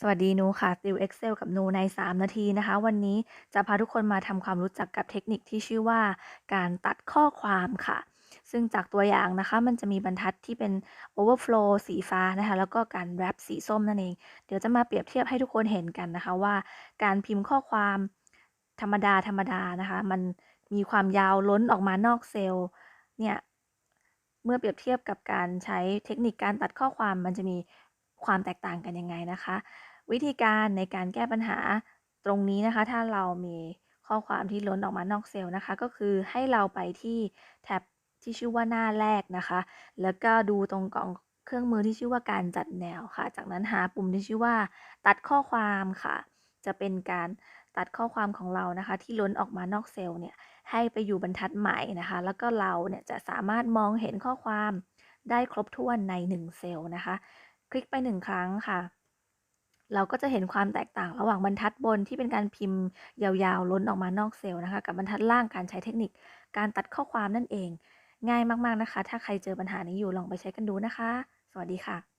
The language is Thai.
สวัสดีหนูค่ะติว Excel กับหนูใน 3 นาทีนะคะ วันนี้จะพาทุกคนมาทำความรู้จักกับเทคนิคที่ชื่อว่า การตัดข้อความค่ะ ซึ่งจากตัวอย่างนะคะ มันจะมีบรรทัดที่เป็น overflow สีฟ้านะคะ แล้วก็การ wrap สีส้มนั่นเอง เดี๋ยวจะมาเปรียบเทียบให้ทุกคนเห็นกันนะคะว่า การพิมพ์ข้อความธรรมดาธรรมดานะคะ มันมีความยาวล้นออกมานอกเซลล์เนี่ยเมื่อเปรียบเทียบกับการใช้เทคนิคการตัดข้อความมันจะมี ความแตกต่างกันยังไงนะคะ วิธีการในการแก้ปัญหาตรงนี้นะคะ ถ้าเรามีข้อความที่ล้นออกมานอกเซลล์นะคะ ก็คือให้เราไปที่แท็บที่ชื่อว่าหน้าแรกนะคะ แล้วก็ดูตรงกล่องเครื่องมือที่ชื่อว่าการจัดแนวค่ะ จากนั้นหาปุ่มที่ชื่อว่า ตัดข้อความค่ะ จะเป็นการตัดข้อความของเรานะคะ ที่ล้นออกมานอกเซลล์เนี่ยให้ไปอยู่บรรทัดใหม่นะคะ แล้วก็เราเนี่ยจะสามารถมองเห็นข้อความได้ครบถ้วนใน 1 เซลล์นะคะ คลิกไปหนึ่งครั้งค่ะ เราก็จะเห็นความแตกต่างระหว่างบรรทัดบนที่เป็นการพิมพ์ยาวๆ ล้นออกมานอกเซลล์นะคะ กับบรรทัดล่างการใช้เทคนิคการตัดข้อความนั่นเอง ง่ายมากๆนะคะ ถ้าใครเจอปัญหานี้อยู่ลองไปใช้กันดูนะคะ สวัสดีค่ะ